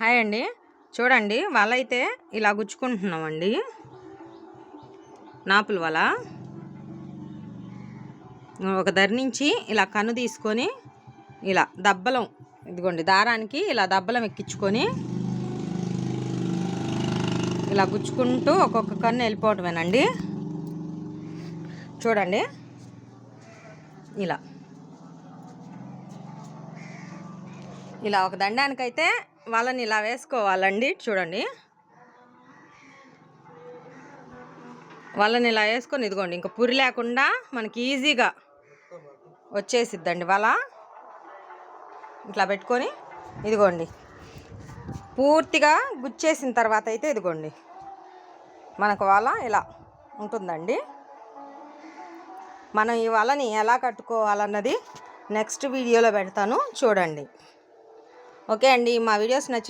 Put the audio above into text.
Hi అండి. చూడండి వల అయితే ఇలా గుచ్చుకుంటున్నామండి. నాపుల వల. ఒక దరి నుంచి ఇలా కన్ను తీసుకొని ఇలా దబ్బలం ఇదిగోండి దారానికి ఇలా దబ్బలం ఎక్కించుకొని ఇలా గుచ్చుకుంటూ ఒక్కొక్క కన్ను వెళ్ళిపోవటమేనండి. చూడండి ఇలా. ఇలా ఒక దండానికైతే వాళ్ళని ఇలా వేసుకోవాలండి. చూడండి. వాళ్ళని ఇలా వేసుకొని ఇదిగోండి ఇంకా పురి లేకుండా మనకి ఈజీగా వచ్చేసిద్దండి వల. ఇట్లా పెట్టుకొని ఇదిగోండి. పూర్తిగా గుచ్చేసిన తర్వాత అయితే ఇదిగోండి. మనకు వల ఇలా ఉంటుందండి. మనం ఈ వలని ఎలా కట్టుకోవాలన్నది నెక్స్ట్ వీడియోలో పెడతాను. చూడండి. ఓకే అండి. మా వీడియోస్ నచ్చిన